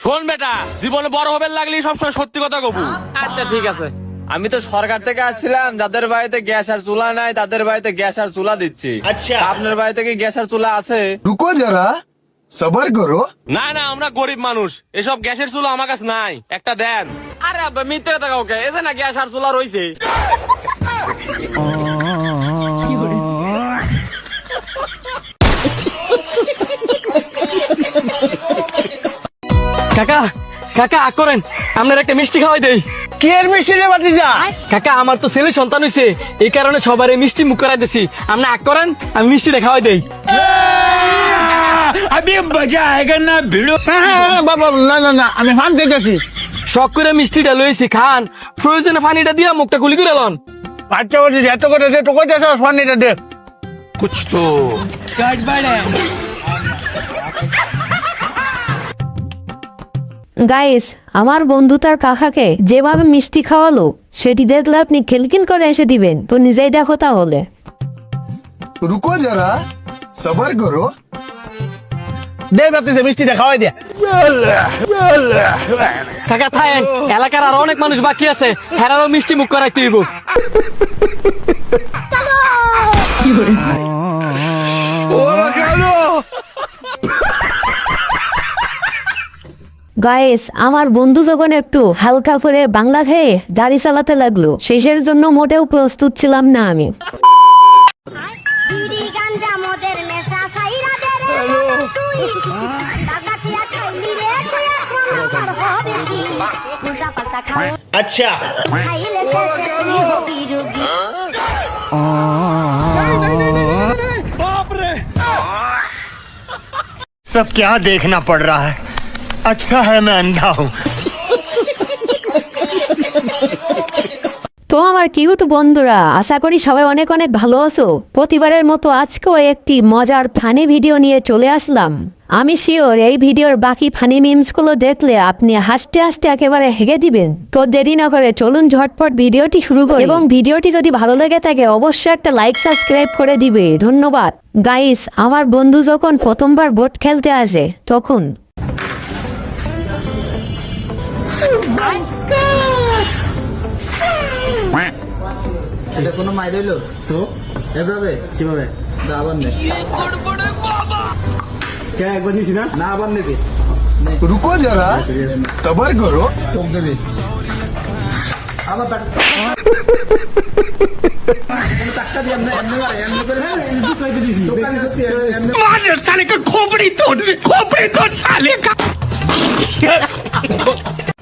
শোন বেটা জীবনে বড় হবে লাগলি সবসময় সত্যি কথা কবু। আচ্ছা ঠিক আছে। আমি তো সরকার থেকে আসছিলাম যাদের বাড়িতে গ্যাস আর চুলা নাই তাদের বাড়িতে গ্যাস আর চুলা দিচ্ছি। আচ্ছা। আপনার বাড়িতে কি গ্যাস আর চুলা আছে? রুকো যারা সবার করো। না না আমরা গরিব মানুষ। এসব গ্যাসের চুলা আমার কাছে নাই। একটা দেন। আরে আব্বা মিথ্যে কথা কাউকে এতে না গ্যাস আর চুলা রয়েছে কাকা কাকা আগ করেন। আপনার একটা মিষ্টি খাওয়াই দেই। কি এর মিষ্টি রে বাতি যা কাকা আমার তো ছেলে সন্তান হয়েছে এই কারণে সবারই মিষ্টি মুখ করাই দিছি। আপনি আগ করেন আমি মিষ্টিটা খাওয়াই দেই। হ্যাঁ, হ্যাঁ, হ্যাঁ, বাবা না না না আমি ফান খেতেছি শখ করে মিষ্টিটা লইছি খান। প্রয়োজনে পানিটা দিয়া মুখটা গুলি করে লন। বাচ্চা বলছি এত করে দে তো কইতে চাস পানিটা দে। গাইস আমার বন্ধু তার কাকাকে যেভাবে মিষ্টি খাওয়ালো সেটি দেখলে আপনি খেলকিন করে এসে দিবেন। তো নিজেই দেখো তাহলে। রুকো যারা সবার করো। দেখ ভাবতেছে মিষ্টিটা খাওয়াই দিয়া কাকা থাকেন এলাকার আর অনেক মানুষ বাকি আছে। হেরারও মিষ্টি মুখ করাই তুইব কি গাইস আমার বন্ধু যখন একটু হালকা করে বাংলা খেয়ে গাড়ি চালাতে লাগলো শেষের জন্য মোটেও প্রস্তুত ছিলাম না আমি বিড়ি গাঞ্জা মদের নেশা সাইরা দে রে তুই দাদা টিয়া খাইলি রে তুই এখন আমার হবে কি উল্টা পাল্টা খাও আচ্ছা খাইলে শেষে তুই হবি রুগী सब क्या देखना पड़ रहा है अच्छा है मैं अंधा हूँ তো আমার কিউট বন্ধুরা আশা করি সবাই অনেক অনেক ভালো আছো প্রতিবারের মতো আজকেও একটি মজার ফানি ভিডিও নিয়ে চলে আসলাম আমি শিওর এই ভিডিওর বাকি ফানি মিমসগুলো দেখলে আপনি হাসতে হাসতে একেবারে হেগে দিবেন তো দেরি না করে চলুন ঝটপট ভিডিওটি শুরু করি এবং ভিডিওটি যদি ভালো লেগে থাকে অবশ্যই একটা লাইক সাবস্ক্রাইব করে দিবে ধন্যবাদ গাইস আমার বন্ধু যখন প্রথমবার বোট খেলতে আসে তখন এটা কোনো মাইর হইলো তো এভাবে কিভাবে আবার নে একবার দিছি না না আবার নেবে रुको जरा सबर करो টোক দেবে আবার তাক টাকা দিয়ে এমনি এমনি মারে এমনি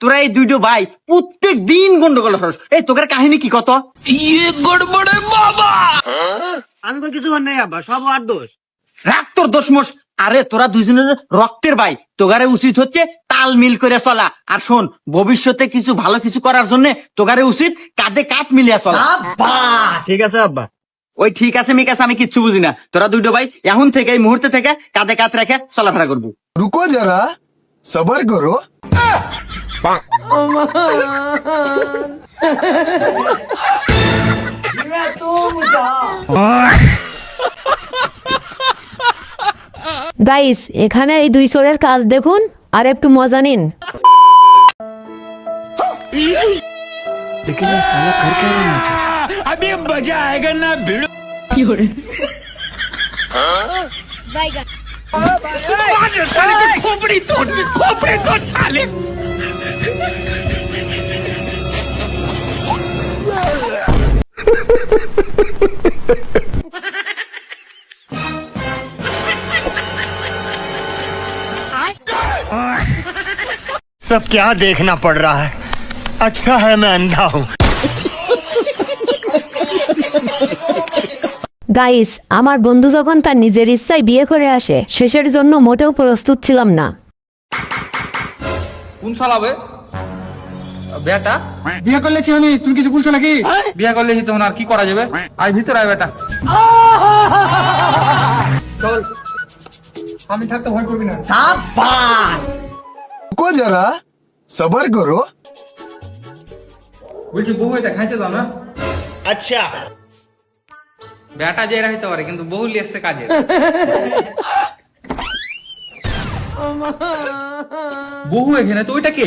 তোরা এই দুইটো ভাই প্রত্যেক দিন গন্ডগোল হস এই তোকের কাহিনী কি কত? ইয়ে গড়বড়ে বাবা! আমি কিছু আব্বা সব আর দোষ। তোর দোষ মোষ। আরে তোরা দুজনের রক্তের ভাই। তোগারে উচিত হচ্ছে তাল মিল করে চলা। আর শোন ভবিষ্যতে কিছু ভালো কিছু করার জন্য তোগারে উচিত কাঁধে কাঁধ মিলিয়ে চলা। ঠিক আছে আব্বা। ওই ঠিক আছে মিক আমি কিচ্ছু বুঝি না। তোরা দুটো ভাই এখন থেকে এই মুহূর্তে থেকে কাঁধে কাঁধ রেখে চলাফেরা করব। রুকো যারা সবার করো। গাইস এখানে এই দুই চোরের কাজ দেখুন আর একটু মজা নিন। सब क्या देखना पड़ रहा है अच्छा है मैं अंधा हूँ গাইস আমার বন্ধু যখন তার নিজের ইচ্ছায় বিয়ে করে আসে শেষের জন্য মোটেও প্রস্তুত ছিলাম না কোন চালাবে বেটা বিয়ে করলে চিহনি তুমি কিছু বলছো নাকি? হ্যাঁ? বিয়ে করলে তখন আর কি করা যাবে? আয় ভিতরে আয় বেটা। চল। আমি থাকতে ভয় করবি না। সাবাস কো যারা সবর করো। বলছি বউ এটা খাইতে দাও না? আচ্ছা। বেটা যে রাখতে পারে কিন্তু বহু লিয়েছে কাজে। বহু এখানে তো ওইটা কে?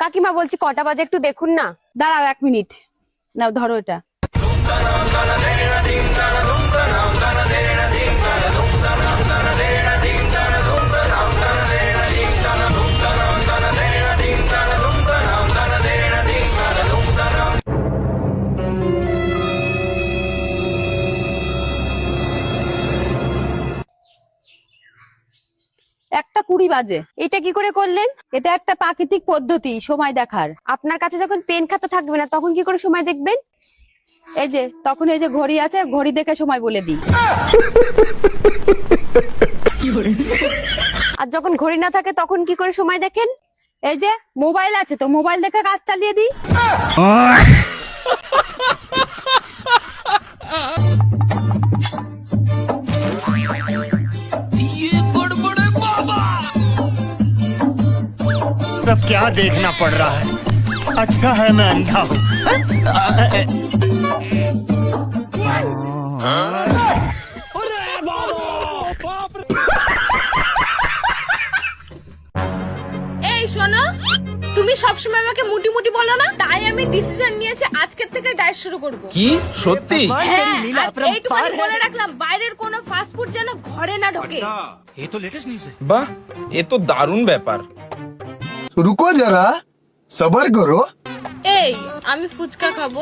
কাকিমা বলছি কটা বাজে একটু দেখুন না। দাঁড়াও এক মিনিট। নাও ধরো এটা। বাজে। এটা কি করে করলেন? এটা একটা প্রাকৃতিক পদ্ধতি, সময় দেখার। আপনার কাছে যখন পেন খাতা থাকবে না, তখন কি করে সময় দেখবেন? এই যে, তখন এই যে ঘড়ি আছে, ঘড়ি দেখে সময় বলে দিই। আর যখন ঘড়ি না থাকে, তখন কি করে সময় দেখেন? এই যে, মোবাইল আছে, তো মোবাইল দেখে কাজ চালিয়ে দিই। सब क्या देखना पड़ रहा है अच्छा है मैं अंधा हूँ এই শোনো তুমি সবসময় আমাকে মুটি মুটি বলো না তাই আমি ডিসিশন নিয়েছি আজকের থেকে ডায়েট শুরু করব কি সত্যি হ্যাঁ আর এইটুখানি বলে রাখলাম বাইরের কোনো ফাস্ট ফুড যেন ঘরে না ঢোকে বাহ এ তো দারুণ ব্যাপার রুকো যারা সবার করো। এই আমি ফুচকা খাব।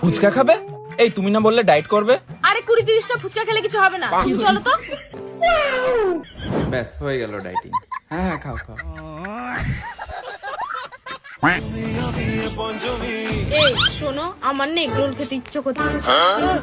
ফুচকা খাবে? এই তুমি না বললে ডায়েট করবে? আরে কুড়ি তিরিশটা ফুচকা খেলে কিছু হবে না। তুমি চলো তো। ব্যাস হয়ে গেল ডায়েটিং। হ্যাঁ হ্যাঁ খাও খাও। শোনো আমার না এগরোল খেতে ইচ্ছে করছে। হ্যাঁ?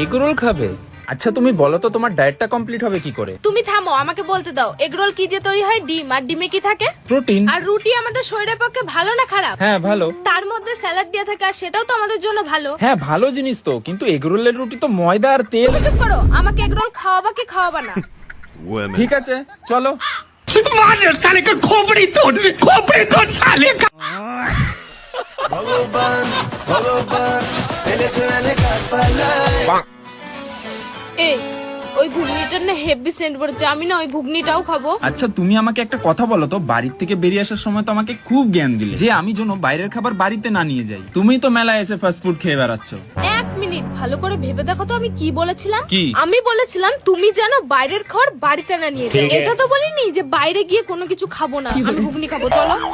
এগরোল খাবে? আচ্ছা তুমি বলো তো তোমার ডায়েটটা কমপ্লিট হবে কি করে? তুমি থামো আমাকে বলতে দাও এগ রোল কি দিয়ে তৈরি হয়? ডিম আর ডিমে কি থাকে? প্রোটিন আর রুটি আমাদের শরীরের পক্ষে ভালো না খারাপ? হ্যাঁ ভালো। তার মধ্যে স্যালাড দিয়ে থাকে আর সেটাও তো আমাদের জন্য ভালো। হ্যাঁ ভালো জিনিস তো কিন্তু এগ রোলের রুটি তো ময়দা আর তেল। তুমি চুপ করো আমাকে এগ রোল খাওয়াবা কি খাওয়াবা না? ঠিক আছে চলো। এই ওই ঘুগনিটার না হেভি সেন্ট পড়েছে। আমি না ওই ঘুগনিটাও খাব। আচ্ছা তুমি আমাকে একটা কথা বলো তো বাড়ির থেকে বেরিয়ে আসার সময় তো আমাকে খুব জ্ঞান দিলে। যে আমি যেন বাইরের খাবার বাড়িতে না নিয়ে যাই। তুমি তো মেলায় এসে ফাস্ট ফুড খেয়ে বেড়াচ্ছ। এক মিনিট ভালো করে ভেবে দেখো তো আমি কি বলেছিলাম? কি? আমি বলেছিলাম তুমি যেন বাইরের খাবার বাড়িতে না নিয়ে যাও। এটা তো বলিনি যে বাইরে গিয়ে কোনো কিছু খাব না। আমি ঘুগনি খাব চলো।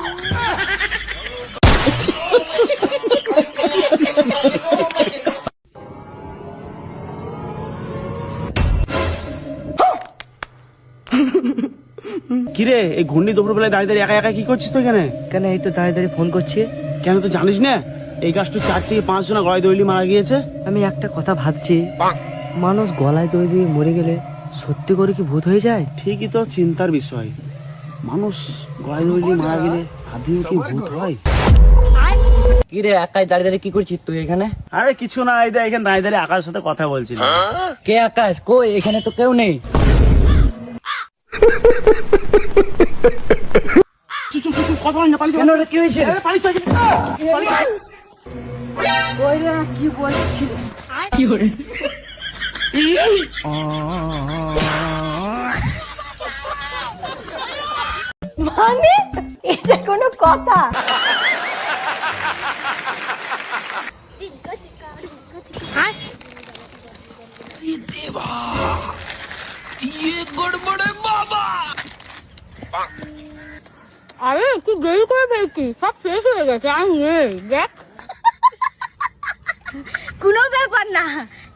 কিরে এই ঘূর্ণি দুপুর বেলায় দাঁড়িয়ে দাঁড়িয়ে একা একা কি করছিস তো এখানে? কেন এই তো দাঁড়িয়ে দাঁড়িয়ে ফোন করছি? কেন তো জানিস না এই গাছটা চার থেকে পাঁচ জনা গলায় দৌড়ি মারা গিয়েছে। আমি একটা কথা ভাবছি। মানুষ গলায় দই দিয়ে মরে গেলে সত্যি করে কি ভূত হয়ে যায়? ঠিকই তো চিন্তার বিষয়। মানুষ গলায় দড়ি দিয়ে মারা গেলে আদৌ কি ভূত হয়? কি রে একাই দাঁড়িয়ে দাঁড়িয়ে কি করছিস তুই এখানে? আরে কিছু না এই দেখ, এখানে দাঁড়িয়ে দাঁড়িয়ে আকাশের সাথে কথা বলছিলাম। কে আকাশ? কই? এখানে তো কেউ নেই। মানে এটা কোনো কথা। হ্যাঁ? আরে একটু দেরি করে ফেলছি। সব শেষ হয়ে গেছে আমি নেই। দেখ। কোনো ব্যাপার না।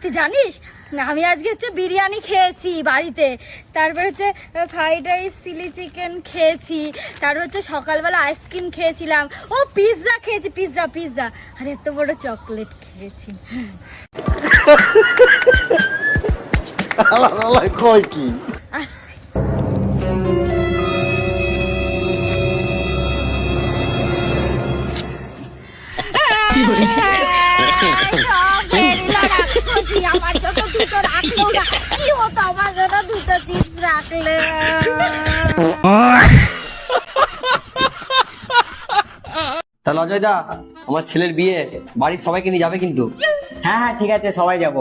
তুই জানিস না আমি আজকে হচ্ছে বিরিয়ানি খেয়েছি বাড়িতে। তারপর হচ্ছে ফ্রাইড রাইস চিলি চিকেন খেয়েছি। তারপর হচ্ছে সকালবেলা আইসক্রিম খেয়েছিলাম। ও পিৎজা খেয়েছি পিৎজা পিৎজা। আর এত বড় চকলেট খেয়েছি। কয় কি? আমার জন্য দুটো রাখল না কি হতো আমার জন্য দুটো চিপস রাখলে তাহলে অজয় দা আমার ছেলের বিয়ে বাড়ির সবাইকে নিয়ে যাবে কিন্তু হ্যাঁ হ্যাঁ ঠিক আছে সবাই যাব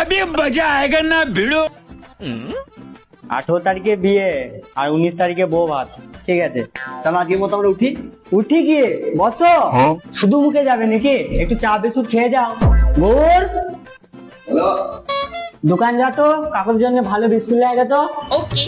আমি মজা আয়েগা না ভিড়ো আঠারো তারিখে বিয়ে আর উনিশ তারিখে বউ ভাত ঠিক আছে। তাহলে আজকের মতো আমরা উঠি। উঠি গিয়ে বসো। শুধু মুখে যাবে নাকি? একটু চা বিস্কুট খেয়ে যাও। গোর! দোকান যা তো কাকুর জন্য ভালো বিস্কুট লাগে তো। ওকে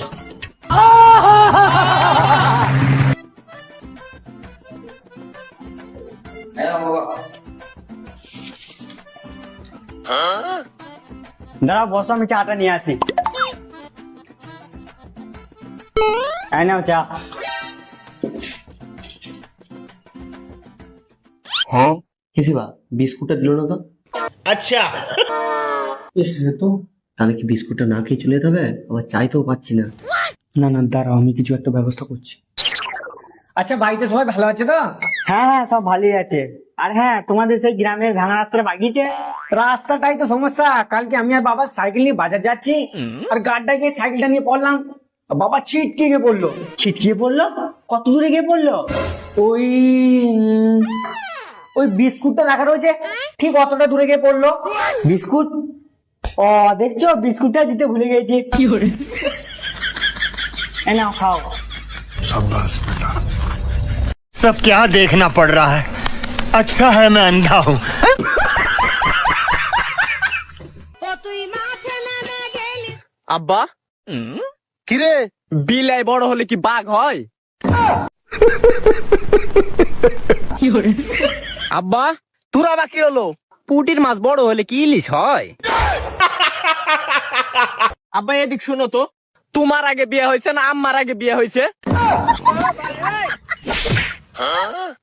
দাঁড়া বসো আমি চাটা নিয়ে আসি। নাও চা। কিসিবা বিস্কুটটা দিল না তো? আচ্ছা। হ্যাঁ তো। তাহলে কি বিস্কুটটা না খেয়ে চলে যেতে হবে? আবার চাইতেও পাচ্ছি না। না না দাঁড়াও আমি কিছু একটা ব্যবস্থা করছি। আচ্ছা বাড়িতে সবাই ভালো আছে তো? হ্যাঁ হ্যাঁ সব ভালোই আছে। আর হ্যাঁ তোমাদের সেই গ্রামের ভাঙা রাস্তাটা বাগিয়েছে? রাস্তাটাই তো সমস্যা। কালকে আমি আর বাবা সাইকেল নিয়ে বাজার যাচ্ছি। আর গাড়িটা গিয়ে সাইকেলটা নিয়ে পড়লাম। বাবা ছিটকে গিয়ে পড়ল। ছিটকে পড়ল? কত দূরে গিয়ে পড়ল? ওই ওই বিস্কুটটা রাখা রয়েছে ঠিক অতটা দূরে গিয়ে পড়লো বিস্কুট ও দেখছো বিস্কুটটা দিতে ভুলে গেছি কি করে এই নাও খাও सब क्या देखना पड़ रहा है अच्छा है मैं अंधा हूँ আব্বা কিরে বিলাই বড় হলে কি বাঘ হয় আব্বা তোরা বা কি হলো? পুটির মাছ বড় হলে কি ইলিশ হয়? আব্বা এদিক শুনো তো। তোমার আগে বিয়ে হয়েছে না আম্মার আগে বিয়ে হয়েছে?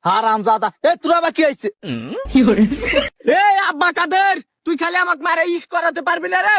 হারাম জাদা এ তোরা বা কি হয়েছে? এ আব্বা কাদের? তুই খালি আমাকে মারে ইস করাতে পারবি না রে।